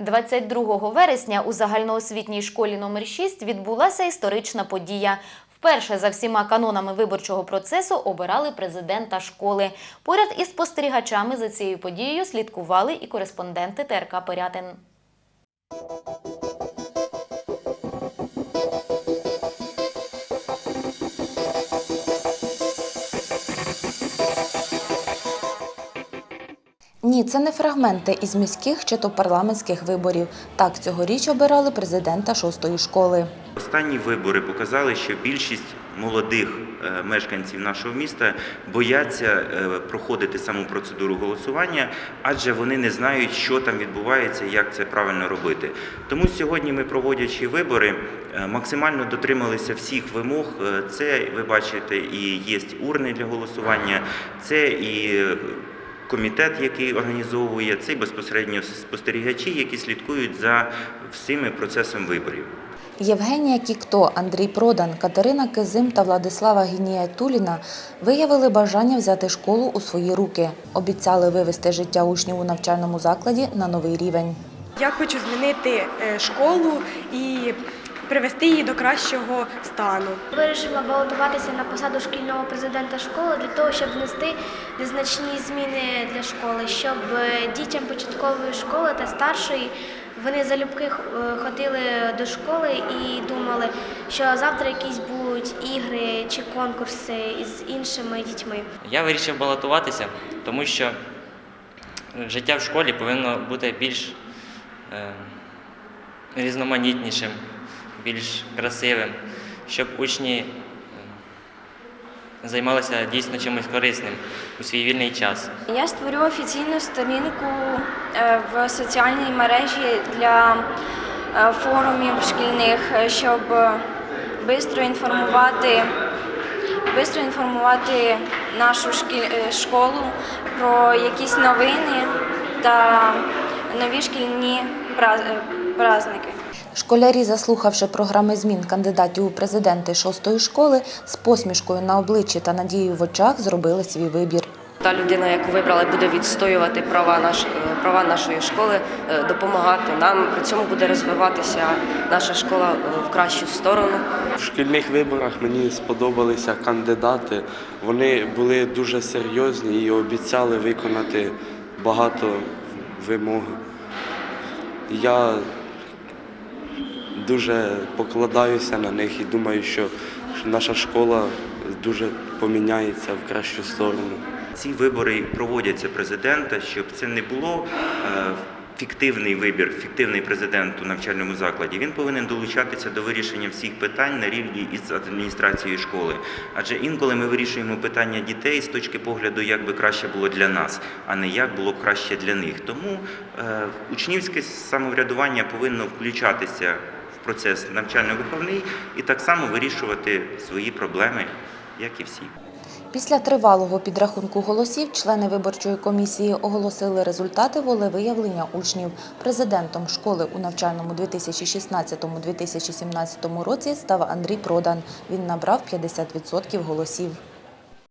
22 вересня у загальноосвітній школі номер 6 відбулася історична подія. Вперше за всіма канонами виборчого процесу обирали президента школи. Поряд із спостерігачами за цією подією слідкували і кореспонденти ТРК Пирятин. Ні, це не фрагменти із міських чи то парламентських виборів. Так цьогоріч обирали президента шостої школи. Останні вибори показали, що більшість молодих е, мешканців нашого міста бояться е, проходити саму процедуру голосування, адже вони не знають, що там відбувається і як це правильно робити. Тому сьогодні ми, проводячи вибори, е, максимально дотрималися всіх вимог. Це ви бачите, і є урни для голосування, це і комітет, який організовує, це і безпосередньо спостерігачі, які слідкують за всіми процесом виборів. Євгенія Кікто, Андрій Продан, Катерина Кизим та Владислава Гініятуліна виявили бажання взяти школу у свої руки. Обіцяли вивести життя учнів у навчальному закладі на новий рівень. Я хочу змінити е, школу і привести її до кращого стану. Вирішила балотуватися на посаду шкільного президента школи для того, щоб внести незначні зміни для школи, щоб е, дітям початкової школи та старшої вони залюбки е, ходили до школи і думали, що завтра якісь будуть ігри чи конкурси із іншими дітьми. Я вирішив балотуватися, тому що життя в школі повинно бути більш е, різноманітнішим, більш красивим, щоб учні займалися дійсно чимось корисним у свій вільний час. Я створю офіційну сторінку е, в соціальній мережі для е, форумів шкільних, е, щоб швидко інформувати, бистро інформувати нашу школу про якісь новини та нові шкільні праз- праздники. Школярі, заслухавши програми змін кандидатів у президенти шостої школи, з посмішкою на обличчі та надією в очах зробили свій вибір. Та людина, яку вибрали, буде відстоювати права, наш, права нашої школи, е, допомагати нам. При цьому буде розвиватися наша школа е, в кращу сторону. В шкільних виборах мені сподобалися кандидати. Вони були дуже серйозні і обіцяли виконати багато вимог. Я дуже покладаюся на них і думаю, що наша школа дуже поміняється в кращу сторону. Ці вибори проводяться президента, щоб це не було е, фіктивний вибір, фіктивний президент у навчальному закладі. Він повинен долучатися до вирішення всіх питань на рівні із адміністрацією школи. Адже інколи ми вирішуємо питання дітей з точки погляду, як би краще було для нас, а не як було краще для них. Тому е, учнівське самоврядування повинно включатися процес навчально-виховний і так само вирішувати свої проблеми, як і всі. Після тривалого підрахунку голосів члени виборчої комісії оголосили результати волевиявлення учнів. Президентом школи у навчальному 2016-2017 році став Андрій Продан. Він набрав 50% голосів.